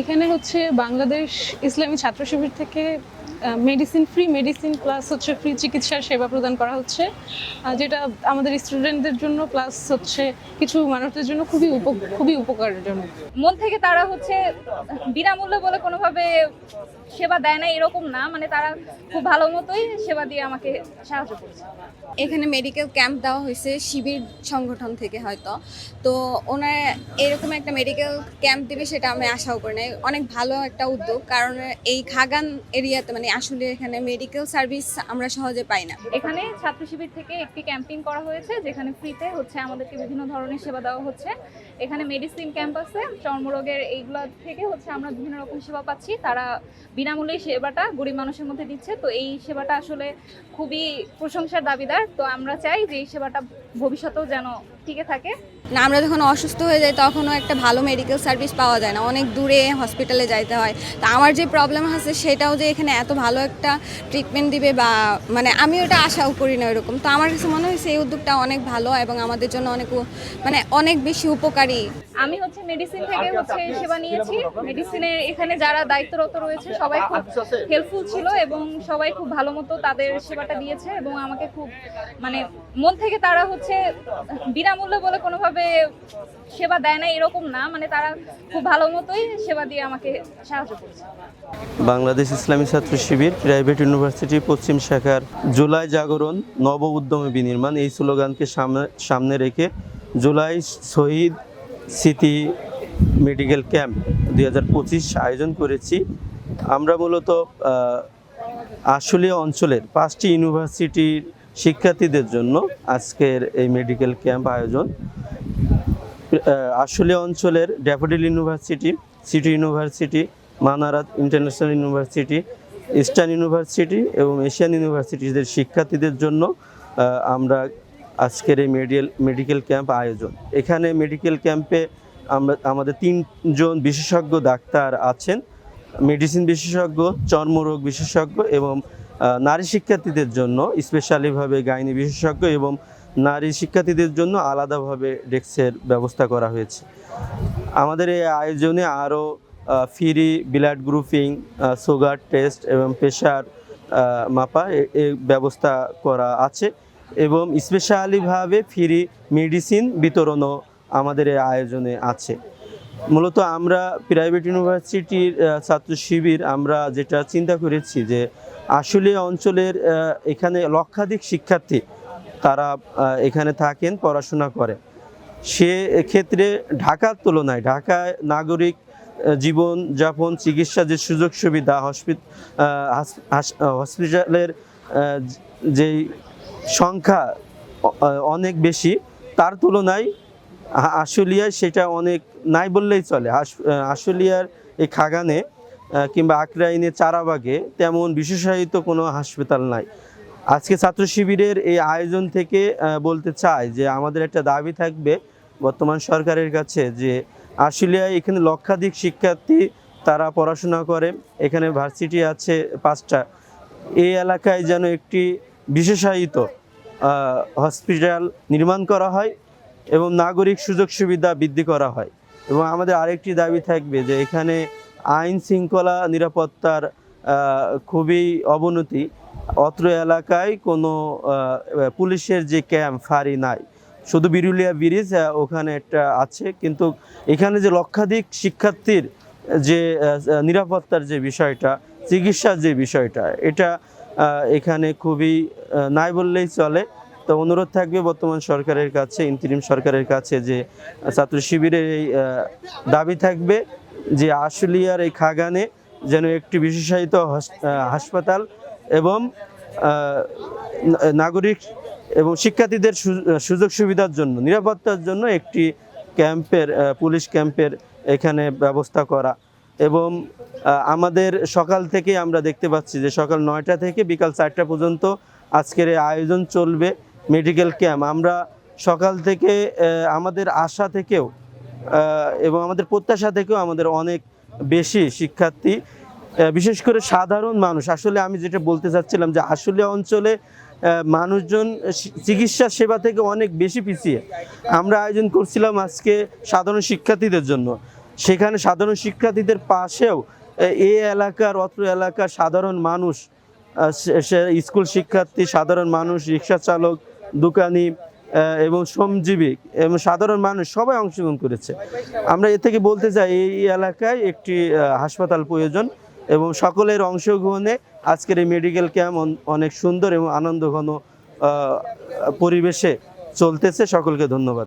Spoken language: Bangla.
এখানে হচ্ছে বাংলাদেশ ইসলামী ছাত্র শিবির থেকে মেডিসিন ফ্রি মেডিসিন প্লাস হচ্ছে ফ্রি চিকিৎসার সেবা প্রদান করা হচ্ছে। যেটা আমাদের স্টুডেন্টদের জন্য প্লাস হচ্ছে কিছু মানুষদের জন্য খুবই খুবই উপকারের জন্য। মন থেকে তারা হচ্ছে বিনামূল্যে বলে কোনোভাবে সেবা দেয় না এরকম না। মানে তারা খুব ভালো মতোই সেবা দিয়ে আমাকে সাহায্য করছে। এখানে মেডিকেল ক্যাম্প দেওয়া হয়েছে শিবির সংগঠন থেকে হয়তো। তো ওনার এরকম একটা মেডিকেল ক্যাম্প দেবে সেটা আমি আশাও করি নাই। অনেক ভালো একটা উদ্যোগ কারণ এই খাগান এরিয়াতে মানে আসলে এখানে মেডিকেল সার্ভিস আমরা সহজে পাই না। এখানে ছাত্র শিবির থেকে একটি ক্যাম্পিং করা হয়েছে যেখানে ফ্রিতে হচ্ছে আমাদেরকে বিভিন্ন ধরনের সেবা দেওয়া হচ্ছে। এখানে মেডিসিন ক্যাম্প আছে চর্মরোগের এইগুলো থেকে হচ্ছে আমরা বিভিন্ন রকম সেবা পাচ্ছি। তারা বিনামূল্যে সেবাটা গরিব মানুষের মধ্যে দিচ্ছে। তো এই সেবাটা আসলে খুবই প্রশংসার দাবিদার। তো আমরা চাই যে এই সেবাটা ভবিষ্যতেও যেন টিকে থাকে? না আমরা যখন অসুস্থ হয়ে যাই তখনও একটা ভালো মেডিকেল সার্ভিস পাওয়া যায় না। অনেক দূরে হসপিটালে যাইতে হয়। তো আমার যে প্রবলেম আছে সেটাও যে এখানে এত ভালো একটা ট্রিটমেন্ট দিবে বা মানে আমি ওটা আশাও করি না এরকম তো আমার কাছে মনে হয়েছে এই উদ্যোগটা অনেক ভালো এবং আমাদের জন্য অনেক মানে অনেক বেশি উপকারী। আমি হচ্ছে মেডিসিন থেকে হচ্ছে সেবা নিয়েছি। মেডিসিনের এখানে যারা দায়িত্বরত রয়েছে সবাই খুব হেল্পফুল ছিল এবং সবাই খুব ভালো মতো তাদের সেবাটা দিয়েছে এবং আমাকে খুব মানে মন থেকে তারা হচ্ছে বিনামূল্যে বলে কোনোভাবে সেবা দেয় না, এরকম না। মানে তারা খুব ভালো মতোই সেবা দিয়ে আমাকে সাহায্য করছে। বাংলাদেশ ইসলামী ছাত্র শিবির প্রাইভেট ইউনিভার্সিটি পশ্চিম শাখার জুলাই জাগরণ নব উদ্যমে বিনির্মাণ। এই স্লোগানকে সামনে সামনে রেখে জুলাই শহীদ স্মৃতি মেডিকেল ক্যাম্প দুই হাজার পঁচিশ আয়োজন করেছি। আমরা মূলত আশুলিয়া অঞ্চলের পাঁচটি ইউনিভার্সিটির শিক্ষার্থীদের জন্য আজকের এই মেডিকেল ক্যাম্প আয়োজন। আশুলিয়া অঞ্চলের Daffodil University City University Manarat International University Eastern University এবং এশিয়ান ইউনিভার্সিটিদের শিক্ষার্থীদের জন্য আমরা আজকের এই মেডিকেল মেডিকেল ক্যাম্প আয়োজন। এখানে মেডিকেল ক্যাম্পে আমরা, আমাদের তিনজন বিশেষজ্ঞ ডাক্তার আছেন। মেডিসিন বিশেষজ্ঞ, চর্মরোগ বিশেষজ্ঞ এবং নারী শিক্ষার্থীদের জন্য, স্পেশালিভাবে গাইনি বিশেষজ্ঞ এবং নারী শিক্ষার্থীদের জন্য আলাদাভাবে ডেস্কের ব্যবস্থা করা হয়েছে। আমাদের এই আয়োজনে আরও free blood grouping sugar test এবং প্রেশার মাপা এ- ব্যবস্থা করা আছে এবং স্পেশালিভাবে ফ্রি মেডিসিন বিতরণও আমাদের এই আয়োজনে আছে। মূলত আমরা প্রাইভেট ইউনিভার্সিটির ছাত্র শিবির আমরা যেটা চিন্তা করেছি যে আসলে অঞ্চলের এখানে লক্ষাধিক শিক্ষার্থী তারা এখানে থাকেন, পড়াশোনা করে। সে ক্ষেত্রে ঢাকার তুলনায়, ঢাকায় নাগরিক জীবন যাপন চিকিৎসা যে সুযোগ সুবিধা হসপিটাল হসপিটালের যেই সংখ্যা অনেক বেশি, তার তুলনায় আশুলিয়ায় সেটা অনেক নাই বললেই চলে। আশ- আশুলিয়ার এই খাগানে কিংবা আকরাইনে চারাবাগে তেমন বিশেষায়িত কোনো হাসপাতাল নাই। আজকে ছাত্র শিবিরের এই আয়োজন থেকে বলতে চাই যে আমাদের একটা দাবি থাকবে বর্তমান সরকারের কাছে যে আশুলিয়ায় এখানে লক্ষাধিক শিক্ষার্থী তারা পড়াশোনা করে। এখানে ভার্সিটি আছে পাঁচটা। এই এলাকায় যেন একটি বিশেষায়িত হসপিটাল নির্মাণ করা হয়। এবং নাগরিক সুযোগ সুবিধা বৃদ্ধি করা হয়। এবং আমাদের আরেকটি দাবি থাকবে যে এখানে আইন শৃঙ্খলা নিরাপত্তার খুবই অবনতি। অত্র এলাকায় কোনো পুলিশের যে ক্যাম্প, ফাঁড়ি নাই। শুধু বিরুলিয়া ব্রিজ ওখানে একটা আছে। কিন্তু এখানে যে লক্ষাধিক শিক্ষার্থীর যে নিরাপত্তার যে বিষয়টা, চিকিৎসার যে বিষয়টা, এটা এখানে খুবই নাই বললেই চলে। তো অনুরোধ থাকবে বর্তমান সরকারের কাছে, ইন্তিরিম সরকারের কাছে যে ছাত্র শিবিরের এই দাবি থাকবে যে আশুলিয়ার এই খাগানে যেন একটি বিশেষায়িত হস- হাসপাতাল এবং নাগরিক এবং শিক্ষার্থীদের সুযোগ সুবিধার জন্য, নিরাপত্তার জন্য একটি ক্যাম্পের পুলিশ ক্যাম্পের এখানে ব্যবস্থা করা এবং আমাদের সকাল থেকে আমরা দেখতে পাচ্ছি যে সকাল নয়টা থেকে বিকাল চারটা পর্যন্ত আজকের এই আয়োজন চলবে। মেডিকেল ক্যাম্প আমরা সকাল থেকে আমাদের আশা থেকেও এবং আমাদের প্রত্যাশা থেকেও আমাদের অনেক বেশি শিক্ষার্থী বিশেষ করে সাধারণ মানুষ। আসলে আমি যেটা বলতে চাচ্ছিলাম যে আসলে অঞ্চলে মানুষজন চিকিৎসা সেবা থেকে অনেক বেশি পিছিয়ে। আমরা আয়োজন করছিলাম আজকে সাধারণ শিক্ষার্থীদের জন্য। সেখানে সাধারণ শিক্ষার্থীদের পাশেও, এ- এলাকার, অত্র এলাকার সাধারণ মানুষ স্কুল শিক্ষার্থী, সাধারণ মানুষ, রিক্সা চালক দোকানি এবং শ্রমজীবী, এবং সাধারণ মানুষ সবাই অংশগ্রহণ করেছে। আমরা এ থেকে বলতে চাই, এই এলাকায় একটি হাসপাতাল প্রয়োজন এবং সকলের অংশগ্রহণে আজকের এই মেডিকেল ক্যাম্প অনেক সুন্দর এবং আনন্দঘন পরিবেশে চলতেছে। সকলকে ধন্যবাদ।